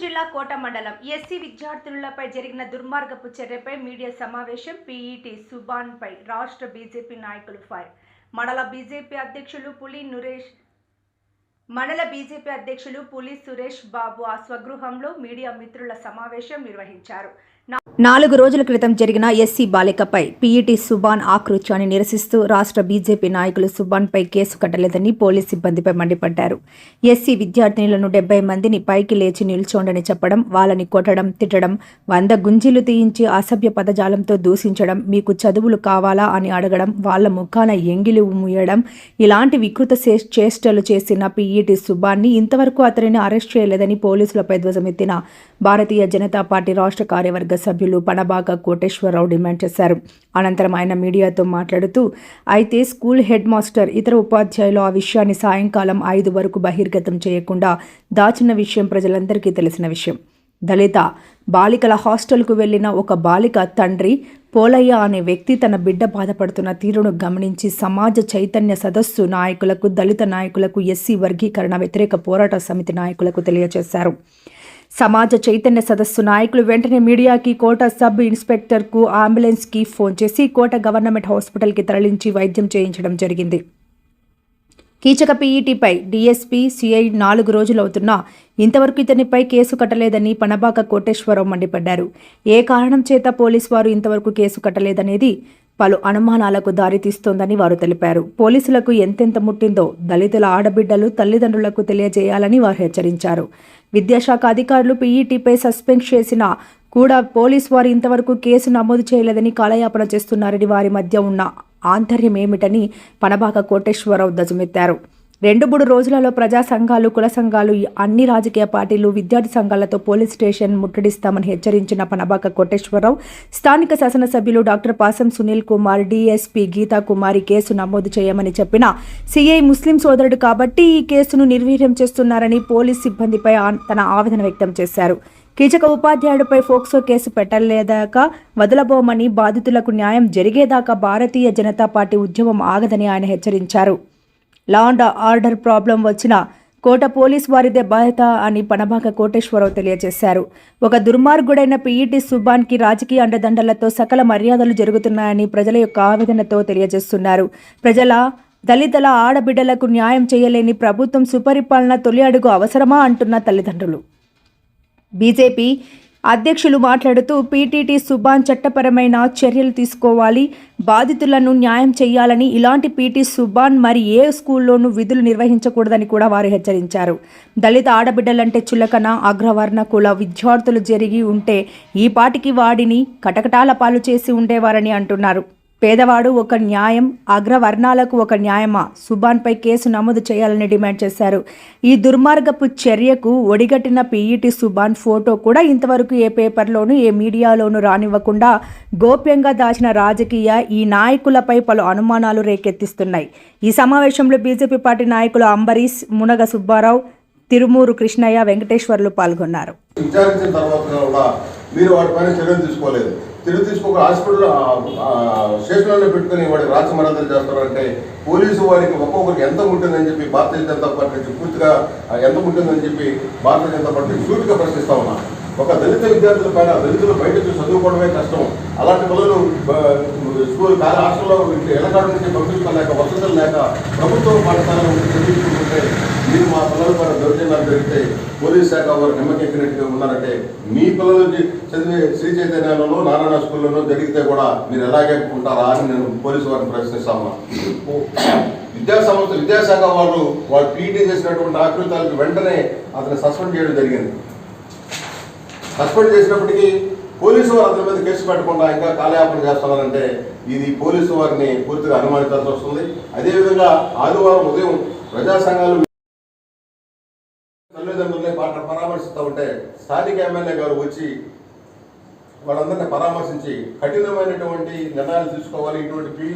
జిల్లా కోట మండలం ఎస్సీ విద్యార్థులపై జరిగిన దుర్మార్గపు చర్యపై మీడియా సమావేశం పీఈటీ సుబాన్పై రాష్ట్ర బీజేపీ నాయకులు ఫైర్. మండల బీజేపీ అధ్యక్షులు పులి నురేష్ మండల బీజేపీ అధ్యక్షులు పులి సురేష్ బాబు ఆ స్వగృహంలో మీడియా మిత్రుల సమావేశం నిర్వహించారు. నాలుగు రోజుల క్రితం జరిగిన ఎస్సీ బాలికపై పీఈటీ సుబాన్ ఆకృత్యాన్ని నిరసిస్తూ రాష్ట్ర బీజేపీ నాయకులు సుబాన్పై కేసు కట్టలేదని పోలీస్ సిబ్బందిపై మండిపడ్డారు. ఎస్సీ విద్యార్థినులను డెబ్బై మందిని పైకి లేచి నిల్చోండని చెప్పడం వాళ్ళని కొట్టడం తిట్టడం వంద గుంజీలు తీయించి అసభ్య పదజాలంతో దూషించడం మీకు చదువులు కావాలా అని అడగడం వాళ్ళ ముఖాన ఎంగిలి ముయ్యడం ఇలాంటి వికృత చేష్టలు చేసిన పీఈటీ సుబాన్ని ఇంతవరకు అతనిని అరెస్ట్ చేయలేదని పోలీసులపై ధ్వజమెత్తిన భారతీయ జనతా పార్టీ రాష్ట్ర కార్యవర్గ సభ్యులు పనబాక కోటేశ్వరరావు డిమాండ్ చేశారు. అనంతరం ఆయన మీడియాతో మాట్లాడుతూ అయితే స్కూల్ హెడ్ మాస్టర్ ఇతర ఉపాధ్యాయులు ఆ విషయాన్ని సాయంకాలం ఐదు వరకు బహిర్గతం చేయకుండా దాచిన విషయం ప్రజలందరికీ తెలిసిన విషయం. దళిత బాలికల హాస్టల్కు వెళ్ళిన ఒక బాలిక తండ్రి పోలయ్య అనే వ్యక్తి తన బిడ్డ బాధపడుతున్న తీరును గమనించి సమాజ చైతన్య సదస్సు నాయకులకు దళిత నాయకులకు ఎస్సీ వర్గీకరణ వ్యతిరేక పోరాట సమితి నాయకులకు తెలియజేశారు. సమాజ చైతన్య సదస్సు నాయకులు వెంటనే మీడియాకి కోట సబ్ ఇన్స్పెక్టర్కు అంబులెన్స్కి ఫోన్ చేసి కోట గవర్నమెంట్ హాస్పిటల్కి తరలించి వైద్యం చేయించడం జరిగింది. కీచక పీఈటీపై డీఎస్పీ సిఐ నాలుగు రోజులవుతున్నా ఇంతవరకు ఇతనిపై కేసు కట్టలేదని పనబాక కోటేశ్వరరావు మండిపడ్డారు. ఏ కారణం చేత పోలీసు వారు ఇంతవరకు కేసు కట్టలేదనేది పలు అనుమానాలకు దారితీస్తోందని వారు తెలిపారు. పోలీసులకు ఎంతెంత ముట్టిందో దళితుల ఆడబిడ్డలు తల్లిదండ్రులకు తెలియజేయాలని వారు హెచ్చరించారు. విద్యాశాఖ అధికారులు పీఈటీపై సస్పెండ్ చేసిన కూడా పోలీస్ వారు ఇంతవరకు కేసు నమోదు చేయలేదని కాలయాపన చేస్తున్నారని వారి మధ్య ఉన్న ఆంతర్యం ఏమిటని పనబాక కోటేశ్వరరావు ధ్వజమెత్తారు. రెండు మూడు రోజులలో ప్రజా సంఘాలు కుల సంఘాలు అన్ని రాజకీయ పార్టీలు విద్యార్థి సంఘాలతో పోలీస్ స్టేషన్ ముట్టడిస్తామని హెచ్చరించిన పనబాక కోటేశ్వరరావు స్థానిక శాసనసభ్యులు doctor Pasam Sunil Kumar DSP Geetha Kumari case నమోదు చేయమని చెప్పిన సిఐ ముస్లిం సోదరుడు కాబట్టి ఈ కేసును నిర్వీర్యం చేస్తున్నారని పోలీస్ సిబ్బందిపై తన ఆవేదన వ్యక్తం చేశారు. కీచక ఉపాధ్యాయుడిపై ఫోక్సో కేసు పెట్టలేదాకా వదలబోమని బాధితులకు న్యాయం జరిగేదాకా భారతీయ జనతా పార్టీ ఉద్యమం ఆగదని ఆయన హెచ్చరించారు. లాండ్ ఆర్డర్ ప్రాబ్లం వచ్చిన కోట పోలీస్ వారిదే బాధ్యత అని పనబాక కోటేశ్వరరావు తెలియజేశారు. ఒక దుర్మార్గుడైన పీఈటీ సుబాన్కి రాజకీయ అండదండలతో సకల మర్యాదలు జరుగుతున్నాయని ప్రజల యొక్క ఆవేదనతో తెలియజేస్తున్నారు. ప్రజల దళితుల ఆడబిడ్డలకు న్యాయం చేయలేని ప్రభుత్వం సుపరిపాలన తొలి అడుగు అవసరమా అంటున్న తల్లిదండ్రులు. బీజేపీ అధ్యక్షులు మాట్లాడుతూ పీటీటీ సుబాన్ చట్టపరమైన చర్యలు తీసుకోవాలి బాధితులను న్యాయం చేయాలని ఇలాంటి పీటీ సుబాన్ మరి ఏ స్కూల్లోనూ విధులు నిర్వహించకూడదని కూడా వారు హెచ్చరించారు. దళిత ఆడబిడ్డలంటే చులకన అగ్రవర్ణ కుల విద్యార్థులు జరిగి ఉంటే ఈ పాటికి వాడిని కటకటాల పాలు చేసి ఉండేవారని అంటున్నారు. పేదవాడు ఒక న్యాయం అగ్రవర్ణాలకు ఒక న్యాయమా? సుబాన్పై కేసు నమోదు చేయాలని డిమాండ్ చేశారు. ఈ దుర్మార్గపు చర్యకు ఒడిగట్టిన పీఈటీ సుబాన్ ఫోటో కూడా ఇంతవరకు ఏ పేపర్లోనూ ఏ మీడియాలోనూ రానివ్వకుండా గోప్యంగా దాచిన రాజకీయ ఈ నాయకులపై పలు అనుమానాలు రేకెత్తిస్తున్నాయి. ఈ సమావేశంలో బీజేపీ పార్టీ నాయకులు అంబరీష్ మునగ సుబ్బారావు తిరుమూరు కృష్ణయ్య వెంకటేశ్వర్లు పాల్గొన్నారు. విచారించిన తర్వాత కూడా మీరు వాటిపైన చర్యలు తీసుకోలేదు. చర్యలు తీసుకోక హాస్పిటల్ స్టేషన్లో పెట్టుకుని వాడికి రాచ చేస్తారంటే పోలీసు వారికి ఒక్కొక్కరికి ఎంత ఉంటుందని చెప్పి భారతీయ జనతా పార్టీ నుంచి పూర్తిగా ఎంత ఉంటుందని చెప్పి భారతీయ జనతా పార్టీ సూటిగా ప్రశ్నిస్తా ఉన్నాను ఒక దళిత విద్యార్థుల పైన దళితులు బయట చదువుకోవడమే కష్టం. అలాంటి పిల్లలు స్కూల్ కాల హాస్టల్లో ఎలకాడ నుంచి పంపించుకోలేక వసతులు లేక ప్రభుత్వ పాఠశాలలో చదివించుకుంటే మీరు మా పిల్లల పైన దౌర్జన్యాలు జరిగితే పోలీస్ శాఖ వారు నిమ్మకెక్కినట్టుగా ఉన్నారంటే మీ పిల్లలు చదివే శ్రీ చైతన్యాలలో నారాయణ స్కూల్లోనూ జరిగితే కూడా మీరు ఎలాగే ఉంటారా అని నేను పోలీసు వారిని ప్రశ్నిస్తాను విద్యా సంస్థ విద్యాశాఖ వాళ్ళు వాళ్ళు పీటీ చేసినటువంటి ఆకృతాలకు వెంటనే అతను సస్పెండ్ చేయడం జరిగింది. సస్పెండ్ చేసినప్పటికీ పోలీసు వారు అతని మీద కేసు పెట్టకుండా ఇంకా కాలయాపన చేస్తున్నారంటే ఇది పోలీసు వారిని పూర్తిగా అనుమానించాల్సి వస్తుంది. అదేవిధంగా ఆదివారం ఉదయం ప్రజా సంఘాలు తల్లిదండ్రులనే పాట పరామర్శిస్తూ ఉంటే స్థానిక ఎమ్మెల్యే గారు వచ్చి వాళ్ళందరినీ పరామర్శించి కఠినమైనటువంటి నిర్ణయాలు తీసుకోవాలి. ఇటువంటి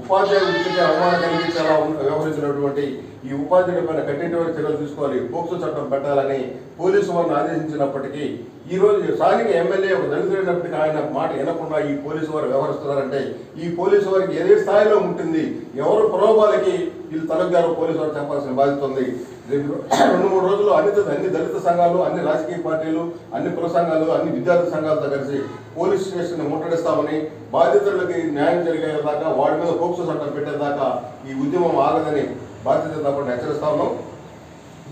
ఉపాధ్యాయ వృత్తికి అవమానం కలిగించేలా వ్యవహరించినటువంటి ఈ ఉపాధ్యాయుడి పైన కఠినమైన చర్యలు తీసుకోవాలి. పోక్సో చట్టం పెట్టాలని పోలీసు వారిని ఆదేశించినప్పటికీ ఈ రోజు స్థానిక ఎమ్మెల్యే ఒక దళితుడైనప్పటికీ ఆయన మాట వినకుండా ఈ పోలీసు వారు వ్యవహరిస్తున్నారంటే ఈ పోలీసు వారికి ఏ స్థాయిలో ఉంటుంది? ఎవరు ప్రలోభాలకి వీళ్ళు తలగారు పోలీసు వారు చెప్పాల్సిన బాధ్యత ఉంది. రెండు మూడు రోజులు అన్ని అన్ని దళిత సంఘాలు అన్ని రాజకీయ పార్టీలు అన్ని కుల సంఘాలు అన్ని విద్యార్థి సంఘాలతో కలిసి పోలీస్ స్టేషన్ ముట్టడిస్తామని బాధితులకి న్యాయం జరిగేదాకా వాడి మీద పోక్సో చట్టం పెట్టేదాకా ఈ ఉద్యమం ఆగదని బాధ్యత తప్పని హెచ్చరిస్తా ఉన్నాం.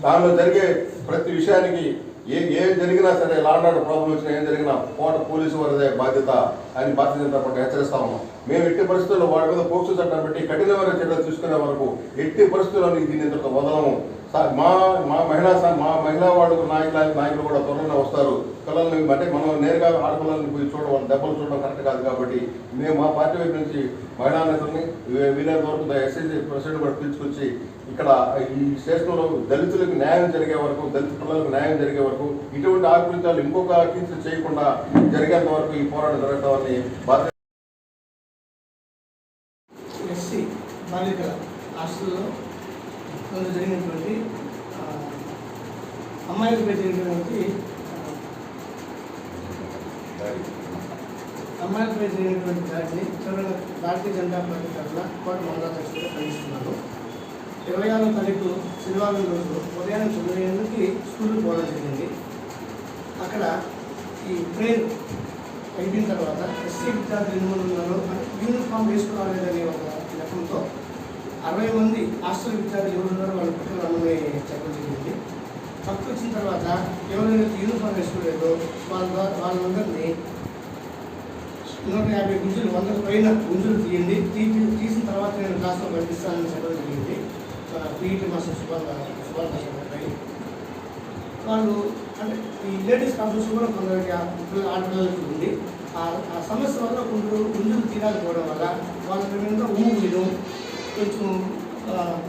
దానిలో జరిగే ప్రతి విషయానికి ఏ ఏం జరిగినా సరే లాండ్ ఆర్డర్ ప్రాబ్లం వచ్చినా ఏం జరిగినా కోట పోలీసు వారిదే బాధ్యత అని భారతీయ జనతా పార్టీ హెచ్చరిస్తా ఉన్నాం. మేము ఎట్టి పరిస్థితుల్లో వాడి మీద పోక్సో చట్టం పెట్టి కఠినమైన చర్యలు తీసుకునే వరకు ఎట్టి పరిస్థితుల్లో దీన్ని ఇంత వదలము. మా మా మహిళా మా మహిళా వాళ్ళు నాయకుల నాయకులు కూడా త్వరలో వస్తారు. పిల్లల్ని అంటే మనం నేరుగా ఆడపిల్లల్ని పోయి చూడడం దెబ్బలు చూడడం కరెక్ట్ కాదు కాబట్టి మేము మా పార్టీ వైపు నుంచి మహిళా నేతల్ని వీలైనంత వరకు ఎస్ఎస్సీ ప్రెసిడెంట్ కూడా పిలుచుకొచ్చి ఇక్కడ ఈ స్టేషన్లో దళితులకు న్యాయం జరిగే వరకు దళిత పిల్లలకు న్యాయం జరిగే వరకు ఇటువంటి ఆకృత్యాలు ఇంకొక టీచర్ చేయకుండా జరిగేంత వరకు ఈ పోరాటం జరగతామని బాధ్యత ఎస్సీ బాలికల హాస్టల్లో జరిగినటువంటి అమ్మాయిలపై జరిగినటువంటి ఆ, అమ్మాయిలపై జరిగినటువంటి దాడిని చివరిగా భారతీయ జనతా పార్టీ తరఫున కోట మండలాధ్యక్షుడిగా ఖండిస్తున్నాను ఇరవై ఆరో తారీఖు శనివారం రోజు ఉదయం తొమ్మిది గంటలకి స్కూల్కి పోవడం జరిగింది. అక్కడ ఈ ట్రైన్ అయిపోయిన తర్వాత ఎస్సీ విద్యార్థులు ఎనిమిది ఉన్నారు యూనిఫామ్ వేసుకోవాలనే ఒక లక్ష్యంతో అరవై మంది హాస్టల్ విద్యార్థులు ఎవరు ఉన్నారో వాళ్ళ పక్కన రమ్మని చెప్పడం జరిగింది. పక్కకు వచ్చిన తర్వాత ఎవరైతే యూనిఫామ్ వేసుకోలేదో వాళ్ళ ద్వారా వాళ్ళందరినీ నూట యాభై గుంజులు వందల పైన గుంజులు తీయండి. తీసి తీసిన తర్వాత నేను క్లాస్లో పంపిస్తానని చెప్పడం జరిగింది. పీఈటీ మాస్టర్ సుభాష్ సుభాష్ వాళ్ళు అంటే ఈ లేడీస్ కాన్ఫరెన్స్ కూడా కొందరికి ఆడపిల్లలకి ఉంది. ఆ సమస్య వల్ల కొందరు గుంజులు తీరాకపోవడం వల్ల వాళ్ళ మీద ఊహించడం కొంచెం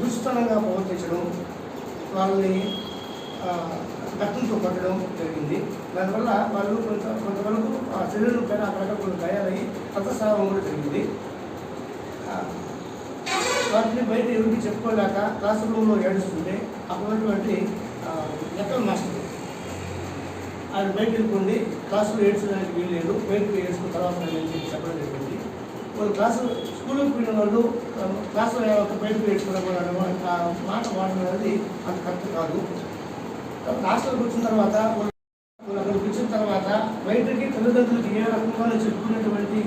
దుష్టంగా ప్రవర్తించడం వాళ్ళని ఆ, గట్టంతో కొట్టడం జరిగింది. దానివల్ల వాళ్ళు కొంత కొంతవరకు ఆ శరీరం పైన అక్కడక్కడ కొన్ని గాయాలయ్యి రక్తస్రావం కూడా జరిగింది. వాటిని బయట ఎవరికి చెప్పుకోలేక క్లాస్ రూమ్లో ఏడుస్తుంటే అక్కడ ఉన్నటువంటి లెక్కల మాస్టర్? ఆయన బయటకు వెళ్ళిపోండి క్లాసులో ఏడ్చడానికి వీలు లేదు బయటకు ఏడ్చుకున్న తర్వాత నేను చెప్పడం జరిగింది. వాళ్ళు క్లాసు స్కూల్కి వెళ్ళిన వాళ్ళు క్లాసులో ఒక బయటకు ఏడ్చుకోవడం ఆ మాట వాడడం అనేది అంత కరెక్ట్ కాదు. హాస్టల్కి వచ్చిన తర్వాత అక్కడికి వచ్చిన తర్వాత బయటకి తల్లిదండ్రులకి ఏ రకంగా చెప్పుకునేటువంటి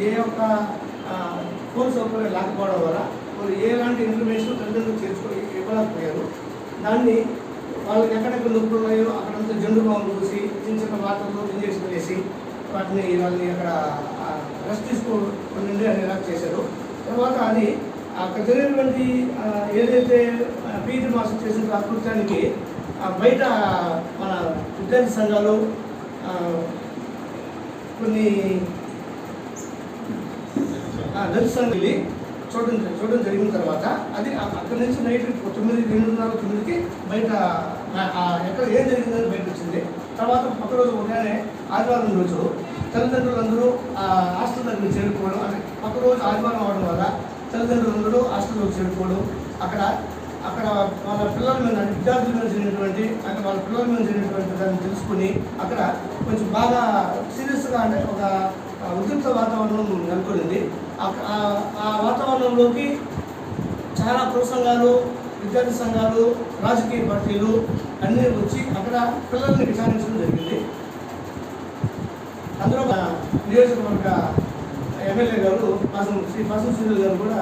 ఏ- యొక్క ఫోన్ సౌకర్యం లేకపోవడం వల్ల వాళ్ళు ఎలాంటి ఇన్ఫర్మేషన్ తల్లిదండ్రులు చేర్చుకో ఇవ్వలేకపోయారు. దాన్ని వాళ్ళకి ఎక్కడెక్కడ నొప్పులు ఉన్నాయో అక్కడంతా జండు బాంబులు పూసి చిన్న చిన్న వాటర్లో ఇంజక్షన్ వేసి వాటిని వాళ్ళని అక్కడ రెస్ట్ తీసుకోండి అని ఎలా చేశారు. తర్వాత అది అక్కడ జరిగినటువంటి ఏదైతే పీటీ మాస్టర్ చేసిన అకృత్యానికి బయట మన విద్యార్థి సంఘాలు కొన్ని దర్శనం వెళ్ళి చూడడం చూడడం జరిగిన తర్వాత అది అక్కడి నుంచి నైట్ తొమ్మిది రెండున్నర తొమ్మిదికి బయట ఎక్కడ ఏం జరిగిందని బయట వచ్చింది తర్వాత ఒక రోజు ఉదయాన్నే ఆదివారం రోజు తల్లిదండ్రులందరూ ఆ హాస్టల్ దగ్గర చేరుకోవడం అంటే ఒక రోజు ఆదివారం అవడం వల్ల తల్లిదండ్రులందరూ హాస్టల్లో చేరుకోవడం అక్కడ అక్కడ వాళ్ళ పిల్లల మీద విద్యార్థుల మీద జరిగినటువంటి అక్కడ వాళ్ళ పిల్లల మీద జరిగినటువంటి దాన్ని తెలుసుకుని అక్కడ కొంచెం బాగా సీరియస్గా అంటే ఒక ఉద్రిక్త వాతావరణం నెలకొనింది ఆ- ఆ వాతావరణంలోకి చాలా కుల సంఘాలు విద్యార్థి సంఘాలు రాజకీయ పార్టీలు అన్నీ వచ్చి అక్కడ పిల్లల్ని విచారించడం జరిగింది. అందులో నియోజకవర్గ ఎమ్మెల్యే గారు పాసం శ్రీ పాసం సూర్యులు గారు కూడా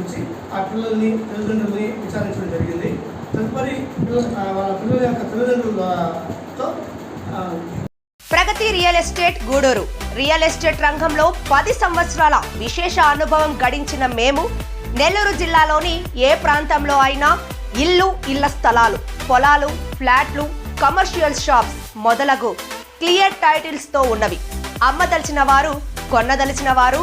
వచ్చి ఆ పిల్లల్ని తల్లిదండ్రుల్ని విచారించడం జరిగింది. తదుపరి వాళ్ళ పిల్లల యొక్క తల్లిదండ్రులతో Pragathi real estate Gudur. Real estate రంగంలో పది సంవత్సరాల విశేష అనుభవం గడించిన మేము నెల్లూరు జిల్లాలోని ఏ ప్రాంతంలో అయినా ఇల్లు ఇళ్ళ స్థలాలు పొలాలు ఫ్లాట్లు కమర్షియల్ షాప్స్ మొదలగు క్లియర్ టైటిల్స్తో ఉన్నవి. అమ్మదలిచిన వారు కొన్నదలిచిన వారు